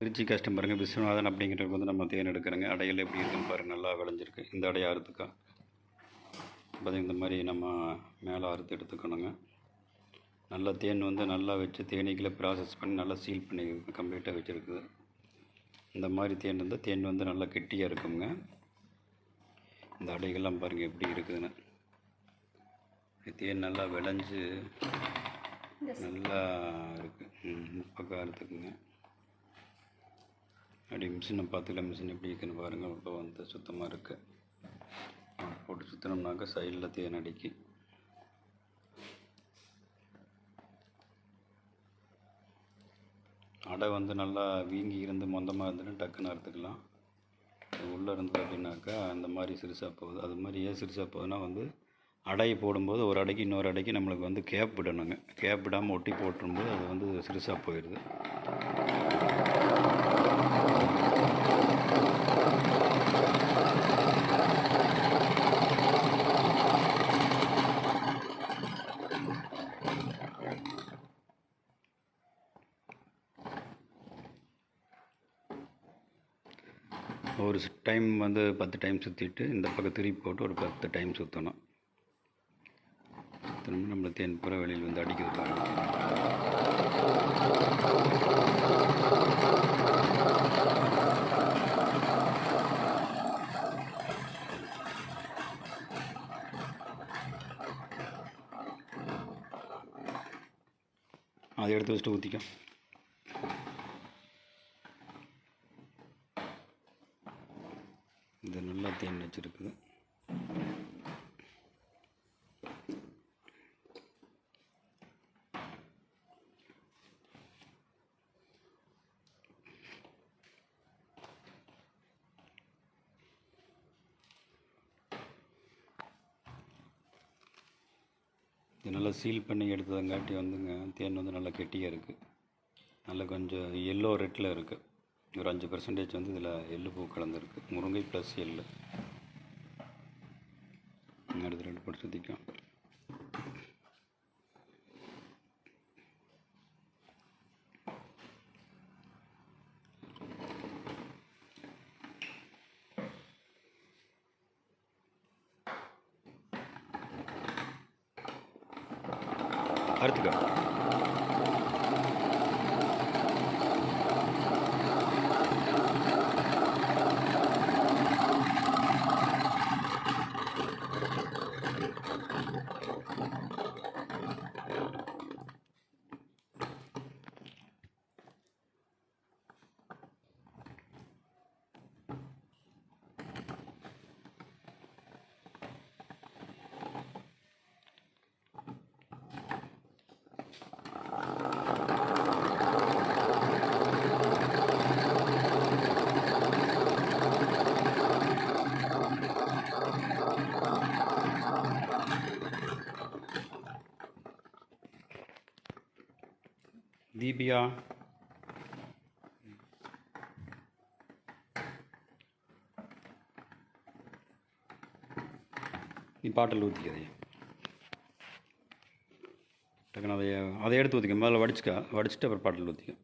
திருச்சி கஸ்டமருங்க விஸ்வநாதன் அப்படிங்கிறவங்க வந்து நம்ம தேன் எடுக்கிறோங்க அடையில் எப்படி இருக்குன்னு பாருங்க. நல்லா விளைஞ்சிருக்கு. இந்த அடைய அறுத்துக்கா பார்த்தீங்க இந்த மாதிரி நம்ம மேலே அறுத்து எடுத்துக்கணுங்க. நல்லா தேன் வந்து நல்லா வச்சு தேனீக்களை ப்ராசஸ் பண்ணி நல்லா சீல் பண்ணி கம்ப்ளீட்டாக வச்சுருக்குது. இந்த மாதிரி தேன் இருந்தால் தேன் வந்து நல்லா கெட்டியாக இருக்குங்க. இந்த அடைகள்லாம் பாருங்கள் எப்படி இருக்குதுன்னு. தேன் நல்லா விளைஞ்சு நல்லா இருக்குது பக்கம் அறுத்துக்குங்க அப்படி மிஷினை பார்த்துக்கலாம் மிஷின் எப்படி இருக்குன்னு பாருங்கள் இப்போ வந்து சுத்தமாக இருக்குது போட்டு சுற்றினோம்னாக்கா சைடில் தேன் அடிக்கி. அடை வந்து நல்லா வீங்கி இருந்து மொந்தமாக இருந்துன்னு டக்குன்னு அறுத்துக்கலாம். உள்ளே இருந்தது அப்படின்னாக்கா அந்த மாதிரி சிறுசாக போகுது. அது மாதிரி ஏன் சிறுசாக போகுதுன்னா வந்து அடை போடும்போது ஒரு அடைக்கு இன்னொரு அடைக்கு நம்மளுக்கு வந்து கேப் விடணுங்க. கேப் விடாமல் ஒட்டி போட்டுரும்போது அது வந்து சிறுசாக போயிடுது. ஒரு டைம் வந்து பத்து டைம் சுற்றிட்டு இந்த பக்கம் திருப்பி போட்டு ஒரு பத்து டைம் சுற்றணும் சுற்றணும்னா நம்மளை தேன் புற வெளியில் வந்து அடிக்கிறது பாருங்க. அதை எடுத்து வச்சுட்டு ஊற்றிக்க இது நல்லா தேன் வச்சுருக்குது இது நல்லா சீல் பண்ணி எடுத்ததங்காட்டி வந்துங்க தேன் வந்து நல்லா கெட்டியாக இருக்குது நல்லா கொஞ்சம் எல்லோ ரெட்டில் இருக்குது ஒரு அஞ்சு பர்சன்டேஜ் வந்து இதில் எள்ளு பூ கலந்துருக்கு. முருங்கை ப்ளஸ் எள்ளு அடுத்து ரெண்டு படம் சுற்றிக்கலாம் அறுத்துக்கோ தீபியா நீ பாட்டில் ஊற்றிக்காதே டக்குன்னு அதை அதை எடுத்து ஊற்றிக்க முதல்ல வடிச்சுக்க. வடிச்சிட்டு அப்புறம் பாட்டில் ஊற்றிக்க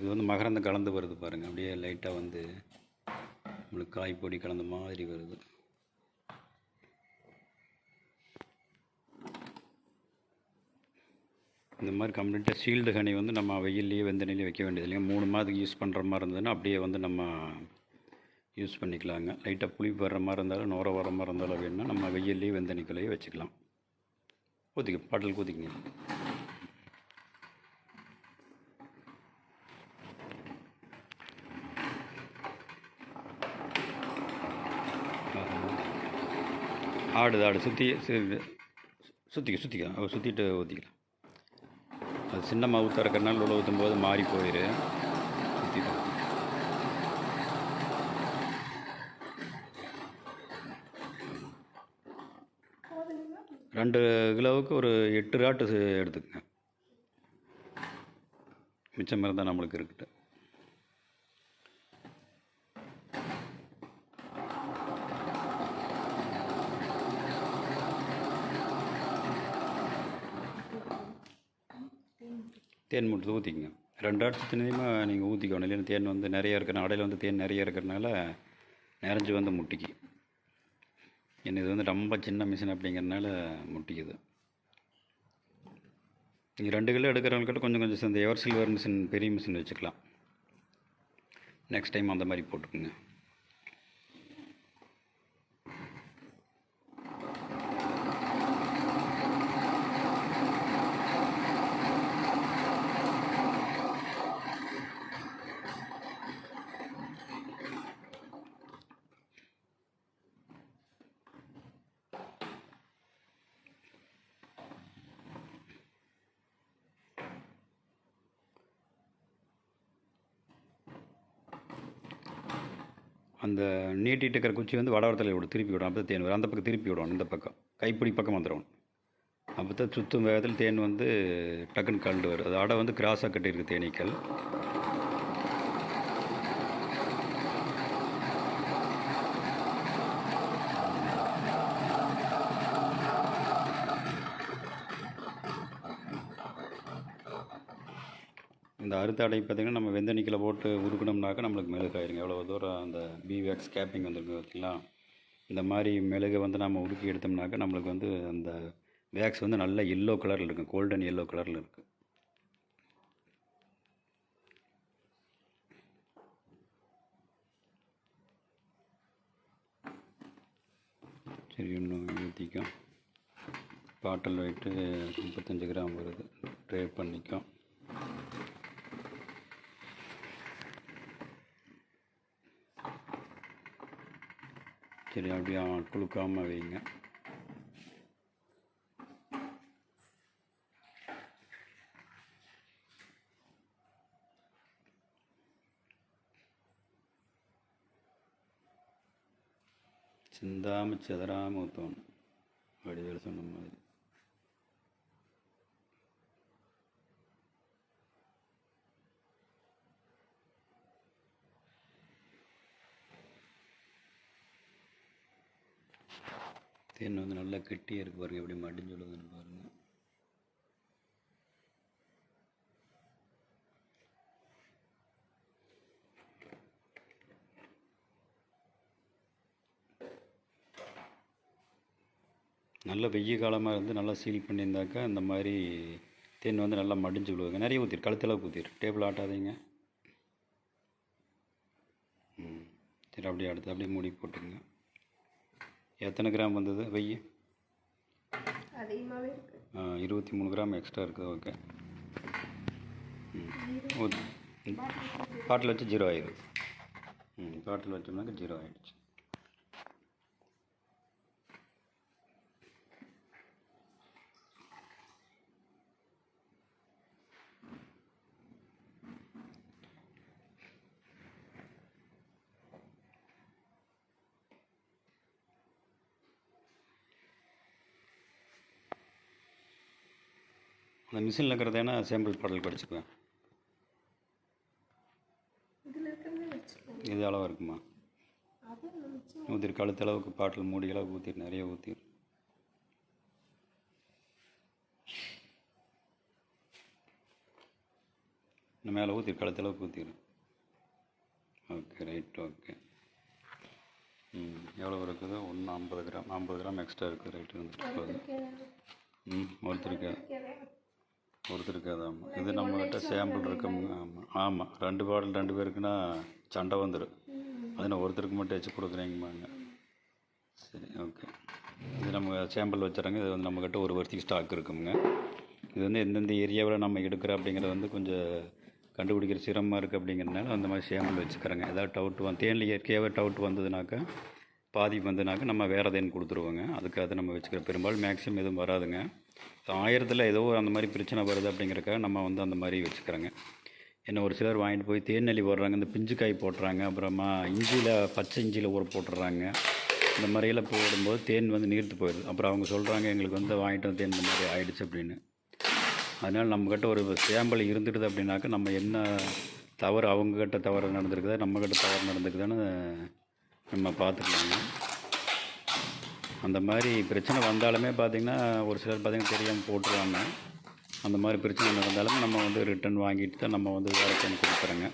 இது வந்து மகரந்தம் கலந்து வருது பாருங்கள் அப்படியே லைட்டாக வந்து நம்மளுக்கு காய் பொடி கலந்த மாதிரி வருது. இந்த மாதிரி கம்ப்ளீட்டாக ஷீல்டு ஹனி வந்து நம்ம வெயில்லையே வெந்தனிலையே வைக்க வேண்டியது இல்லைங்க மூணு மாதத்துக்கு யூஸ் பண்ணுற மாதிரி இருந்ததுன்னா அப்படியே வந்து நம்ம யூஸ் பண்ணிக்கலாங்க. லைட்டாக புளிப்பு வர்ற மாதிரி இருந்தாலும் நோர வர மாதிரி இருந்தாலும் வேணும்னா நம்ம வெயில்லையே வெந்தனிக்குள்ளேயே வச்சுக்கலாம். ஊற்றிக்க பாட்டில் ஊற்றிக்கிங்க ஆடுது ஆடு சுற்றி சுற்றிக்க சுற்றிக்க சுற்றிட்டு ஊற்றிக்கலாம் அது சின்ன மாவு திறக்கறனால உள்ள ஊற்றும் போது மாறி போயிடு சுற்றிட்டு ரெண்டு கிலோவுக்கு ஒரு எட்டு ராட்டு எடுத்துக்கங்க. மிச்சம் இருந்தால் நம்மளுக்கு இருக்குது தேன் மட்டும் ஊற்றிக்கங்க ரெண்டு ஆட்சி நீங்கள் ஊற்றிக்கணும் இல்லைன்னா தேன் வந்து நிறைய இருக்கிற அடையில் வந்து தேன் நிறைய இருக்கிறனால நிறைஞ்சு வந்து முட்டிக்கு. என்ன இது வந்து ரொம்ப சின்ன மிஷின் அப்படிங்கிறனால முட்டிக்குது. நீங்கள் ரெண்டு கிலோ எடுக்கிறவங்கக்கிட்ட கொஞ்சம் கொஞ்சம் இந்த எவர் சில்வர் மிஷின் பெரிய மிஷின் வச்சுக்கலாம். நெக்ஸ்ட் டைம் அந்த மாதிரி போட்டுக்குங்க. அந்த நீட்டிட்டு இருக்கிற குச்சி வந்து வடவரத்தில் விடும். திருப்பி விடும். அப்போ தேன் வரும். அந்த பக்கம் திருப்பி விடும். அந்த பக்கம். கைப்பிடி பக்கம் வந்துடும் அப்போ தான் சுற்றும் வேகத்தில் தேன் வந்து டக்குன்னு கலண்டு வரும். அது அடை வந்து கிராஸாக கட்டியிருக்கு தேனீக்கள். இந்த அறுத்த அடை பார்த்திங்கன்னா நம்ம வெந்தணிக்கில் போட்டு உருக்கணும்னாக்கா நம்மளுக்கு மெழுகாயிருங்க. எவ்வளோ தூரம் அந்த பி வேக்ஸ் கேப்பிங் வந்துருக்கு பார்த்திங்களா? இந்த மாதிரி மிளகு வந்து நம்ம உருக்கி எடுத்தோம்னாக்கா நம்மளுக்கு வந்து அந்த வேக்ஸ் வந்து நல்ல எல்லோ கலரில் இருக்கும் கோல்டன் எல்லோ கலரில் இருக்குது சரி இன்னும் ஊற்றிக்கும் பாட்டில் வெயிட்டு முப்பத்தஞ்சு கிராம் வருது. ட்ரே பண்ணிக்கும் சரி அப்படியே குளுக்காமல் வைங்க. சிந்தாமல் சிதறாமல் ஊற்றணும் வடிவேல் சொன்ன மாதிரி. தேன் வந்து நல்லா கெட்டியாக இருக்கு பாருங்கள் எப்படி மடிஞ்சு விழுதுன்னு பாருங்கள் நல்ல வெய்ய காலமாக இருந்து நல்லா சீல் பண்ணியிருந்தாக்கா இந்த மாதிரி தேன் வந்து நல்லா மடிஞ்சு விழுவாங்க நிறைய ஊற்றிரு கழுத்தில் ஊற்றிரு டேபிள் ஆட்டாதீங்க. ம். சரி அப்படியே அடுத்து அப்படியே மூடி போட்டுருங்க எத்தனை கிராம் வந்தது வெய்ய அதிகமாகவே இருபத்தி மூணு கிராம் எக்ஸ்ட்ரா இருக்குது ஓகே. பாட்டில் வச்சு ஜீரோ ஆயிடும் ம் பாட்டில் வச்சோம்னாக்க ஜீரோ ஆயிடுச்சு. அந்த மிஷினில் இருக்கிறது ஏன்னா சாம்பிள் பாடல் படிச்சுக்குவேன் இது அளவாக இருக்குமா? ஊற்றிரு கழுத்து அளவுக்கு பாட்டில் மூடி அளவுக்கு ஊற்றிரு நிறைய ஊற்றிரு இன்னும் மேலே ஊற்றிரு கழுத்து அளவுக்கு ஊற்றிரு ஓகே ரைட் ஓகே. ம் எவ்வளோ இருக்குது? ஒன்று ஐம்பது கிராம். ஐம்பது கிராம் எக்ஸ்ட்ரா இருக்குது ரைட்டு வந்துட்டு போகுது ம் ஒருத்தருக்கு ஒருத்தருக்கு அது ஆமாம் இது நம்மக்கிட்ட சாம்பிள் இருக்குங்க ஆமாம் ஆமாம் ரெண்டு பாட்டில் ரெண்டு பேருக்குன்னா சண்டை வந்துடும் அது நான் ஒருத்தருக்கு மட்டும் வச்சு கொடுக்குறீங்கம்பாங்க. சரி ஓகே. இது நம்ம சாம்பிள் வச்சுறாங்க. இது வந்து நம்மக்கிட்ட ஒரு வருஷத்துக்கு ஸ்டாக் இருக்குங்க. இது வந்து எந்தெந்த ஏரியாவில் நம்ம எடுக்கிறோம் அப்படிங்கிறது வந்து கொஞ்சம் கண்டுபிடிக்கிற சிரமமாக இருக்குது அப்படிங்கிறதுனால அந்த மாதிரி சாம்பிள் வச்சுக்கிறேங்க. ஏதாவது டவுட் வந்து தேனில் இயற்கையாகவே டவுட் வந்ததுனாக்கா பாதி வந்ததுனாக்கா நம்ம வேறு தேன் கொடுத்துருவோங்க. அதுக்காக நம்ம வச்சுக்கிறோம் பெரும்பாலும் மேக்ஸிமம் எதுவும் வராதுங்க. ஆயிரத்தில் ஏதோ அந்த மாதிரி பிரச்சனை வருது அப்படிங்கிறக்காக நம்ம வந்து அந்த மாதிரி வச்சுக்கிறோங்க. என்ன ஒரு சிலர் வாங்கிட்டு போய் தேநெல்லி போடுறாங்க இந்த பிஞ்சு காய் போட்டுறாங்க அப்புறமா இஞ்சியில் பச்சை இஞ்சியில் ஊற போட்டுடுறாங்க இந்த மாதிரியெல்லாம் போடும்போது தேன் வந்து நீர்த்து போயிடுது. அப்புறம் அவங்க சொல்கிறாங்க எங்களுக்கு வந்து வாங்கிட்டு வந்து தேன் இந்த மாதிரி ஆகிடுச்சு அப்படின்னு. அதனால் நம்மக்கிட்ட ஒரு சேம்பல் இருந்துடுது அப்படின்னாக்கா நம்ம என்ன தவறு அவங்கக்கிட்ட தவறு நடந்திருக்குதா நம்மக்கிட்ட தவறு நடந்திருக்குதான்னு நம்ம பார்த்துக்கலாங்க. அந்த மாதிரி பிரச்சனை வந்தாலுமே பார்த்திங்கன்னா ஒரு சிலர் பார்த்திங்கன்னா தெரியாமல் போட்டுருவாங்க. அந்த மாதிரி பிரச்சனை நடந்தாலும் நம்ம வந்து ரிட்டன் வாங்கிட்டு தான் நம்ம வந்து வேறு தேன் கொடுக்குறோங்க.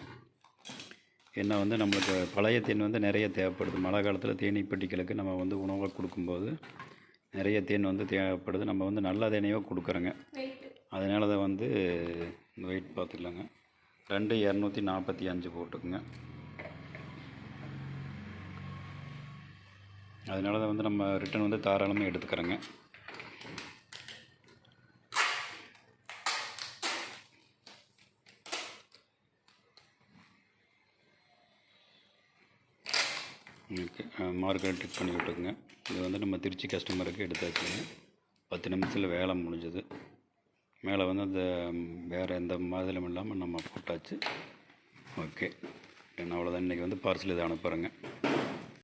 ஏன்னா வந்து நம்மளுக்கு பழைய தேன் வந்து நிறைய தேவைப்படுது. மழை காலத்தில் தேனீ பெட்டிகளுக்கு நம்ம வந்து உணவை கொடுக்கும்போது நிறைய தேன் வந்து தேவைப்படுது. நம்ம வந்து நல்ல தேனையோ கொடுக்குறோங்க. அதனால தான் வந்து வெயிட் பார்த்துக்கலாங்க. ரெண்டு இரநூத்தி நாற்பத்தி அஞ்சு போட்டுக்குங்க. அதனால தான் வந்து நம்ம ரிட்டன் வந்து தாராளமாக எடுத்துக்கிறோங்க. மார்க்கெட் டிக் பண்ணி விட்டுக்குங்க. இது வந்து நம்ம திருச்சி கஸ்டமருக்கு எடுத்தாச்சுங்க. பத்து நிமிஷத்தில் வேலை முடிஞ்சது. மேலே வந்து அந்த வேறு எந்த மாதிரிலும் இல்லாமல் நம்ம போட்டாச்சு. ஓகே அவ்வளோதான் இன்றைக்கி வந்து பார்சல் இதை அனுப்புகிறேங்க